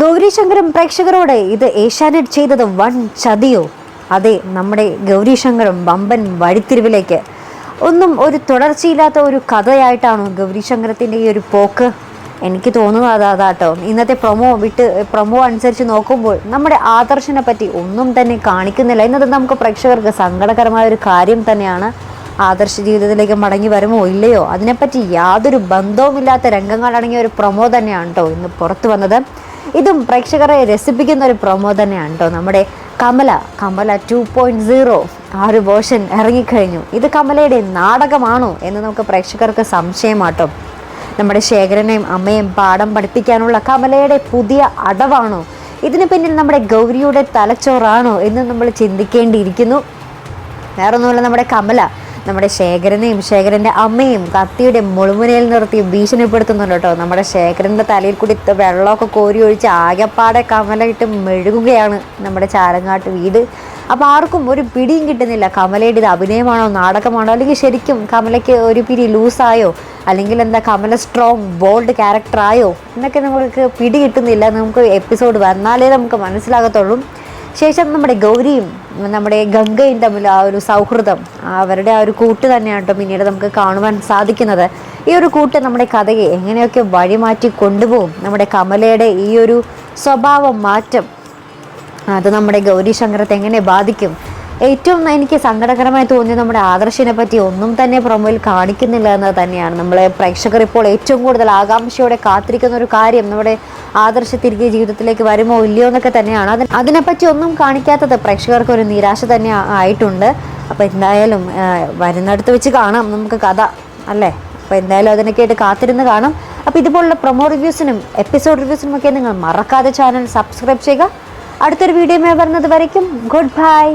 ഗൗരീശങ്കരം പ്രേക്ഷകരോട് ഇത് ഏഷ്യാനെറ്റ് ചെയ്തത് വൺ ചതിയോ? അതെ നമ്മുടെ ഗൗരിശങ്കറും വമ്പൻ വഴിത്തിരിവിലേക്ക്. ഒന്നും ഒരു തുടർച്ചയില്ലാത്ത ഒരു കഥയായിട്ടാണ് ഗൗരീശങ്കരത്തിന്റെ ഈ ഒരു പോക്ക്? എനിക്ക് തോന്നുന്നത് അതാ അതാട്ടോ ഇന്നത്തെ പ്രൊമോ വിട്ട് പ്രൊമോ അനുസരിച്ച് നോക്കുമ്പോൾ നമ്മുടെ ആദർശനെ പറ്റി ഒന്നും തന്നെ കാണിക്കുന്നില്ല. എന്നത് നമുക്ക് പ്രേക്ഷകർക്ക് സങ്കടകരമായ ഒരു കാര്യം തന്നെയാണ്. ആദർശ ജീവിതത്തിലേക്ക് മടങ്ങി വരുമോ ഇല്ലയോ? അതിനെപ്പറ്റി യാതൊരു ബന്ധവുമില്ലാത്ത രംഗങ്ങളടങ്ങിയ ഒരു പ്രൊമോ തന്നെയാണ് കേട്ടോ ഇന്ന് പുറത്തു വന്നത്. ഇതും പ്രേക്ഷകരെ രസിപ്പിക്കുന്ന ഒരു പ്രൊമോ തന്നെയാണ് കേട്ടോ നമ്മുടെ Kamala Kamala two point zero ആ ഒരു വേർഷൻ ഇറങ്ങിക്കഴിഞ്ഞു. ഇത് കമലയുടെ നാടകമാണോ എന്ന് നമുക്ക് പ്രേക്ഷകർക്ക് സംശയമാട്ടോ. നമ്മുടെ ശേഖരനെയും അമ്മയും പാഠം പഠിപ്പിക്കാനുള്ള കമലയുടെ പുതിയ അടവാണോ? ഇതിന് പിന്നിൽ നമ്മുടെ ഗൗരിയുടെ തലച്ചോറാണോ എന്ന് നമ്മൾ ചിന്തിക്കേണ്ടിയിരിക്കുന്നു. വേറൊന്നുമല്ല നമ്മുടെ കമല. നമ്മുടെ ശേഖരനെയും ശേഖരന്റെ അമ്മയും കത്തിയുടെ മുളുമുനയിൽ നിർത്തി ഭീഷണിപ്പെടുത്തുന്നുണ്ട് കേട്ടോ. നമ്മുടെ ശേഖരന്റെ തലയിൽ കൂടി വെള്ളമൊക്കെ കോരി ഒഴിച്ച് ആകെപ്പാടെ കമലയിട്ട് മെഴുകുകയാണ് നമ്മുടെ ചാരങ്ങാട്ട് വീട്. അപ്പോൾ ആർക്കും ഒരു പിടിയും കിട്ടുന്നില്ല. കമലയുടെ ഇത് അഭിനയമാണോ നാടകമാണോ അല്ലെങ്കിൽ ശരിക്കും കമലയ്ക്ക് ഒരു പിരി ലൂസായോ അല്ലെങ്കിൽ എന്താ കമല സ്ട്രോങ് ബോൾഡ് ക്യാരക്ടറായോ എന്നൊക്കെ നമുക്ക് പിടി കിട്ടുന്നില്ല. നമുക്ക് എപ്പിസോഡ് വന്നാലേ നമുക്ക് മനസ്സിലാകത്തുള്ളൂ. ശേഷം നമ്മുടെ ഗൗരിയും നമ്മുടെ ഗംഗയും തമ്മിൽ ആ ഒരു സൗഹൃദം അവരുടെ ആ ഒരു കൂട്ട് തന്നെയാണ് കേട്ടോ പിന്നീട് നമുക്ക് കാണുവാൻ സാധിക്കുന്നത്. ഈ ഒരു കൂട്ട് നമ്മുടെ കഥയെ എങ്ങനെയൊക്കെ വഴിമാറ്റി കൊണ്ടുപോകും നമ്മുടെ കമലയുടെ ഈ ഒരു സ്വഭാവ മാറ്റം അത് നമ്മുടെ ഗൗരി ശങ്കരത്തെ എങ്ങനെ ബാധിക്കും ഏറ്റവും എനിക്ക് സങ്കടകരമായി തോന്നിയത് നമ്മുടെ ആദർശിനെ പറ്റി ഒന്നും തന്നെ പ്രൊമോയിൽ കാണിക്കുന്നില്ല എന്നത് തന്നെയാണ്. നമ്മളെ പ്രേക്ഷകർ ഇപ്പോൾ ഏറ്റവും കൂടുതൽ ആകാംക്ഷയോടെ കാത്തിരിക്കുന്ന ഒരു കാര്യം നമ്മുടെ ആദർശ തിരികെ ജീവിതത്തിലേക്ക് വരുമോ ഇല്ലയോ എന്നൊക്കെ തന്നെയാണ്. അതിന് അതിനെപ്പറ്റി ഒന്നും കാണിക്കാത്തത് പ്രേക്ഷകർക്ക് ഒരു നിരാശ തന്നെ ആയിട്ടുണ്ട്. അപ്പോൾ എന്തായാലും വരുന്നിടത്ത് വെച്ച് കാണാം. നമുക്ക് കഥ അല്ലേ? അപ്പോൾ എന്തായാലും അതിനൊക്കെ ആയിട്ട് കാത്തിരുന്ന് കാണാം. അപ്പോൾ ഇതുപോലുള്ള പ്രൊമോ റിവ്യൂസിനും എപ്പിസോഡ് റിവ്യൂസിനും ഒക്കെ നിങ്ങൾ മറക്കാതെ ചാനൽ സബ്സ്ക്രൈബ് ചെയ്യുക. അടുത്തൊരു വീഡിയോ വരുന്നത് വരയ്ക്കും. Good bye.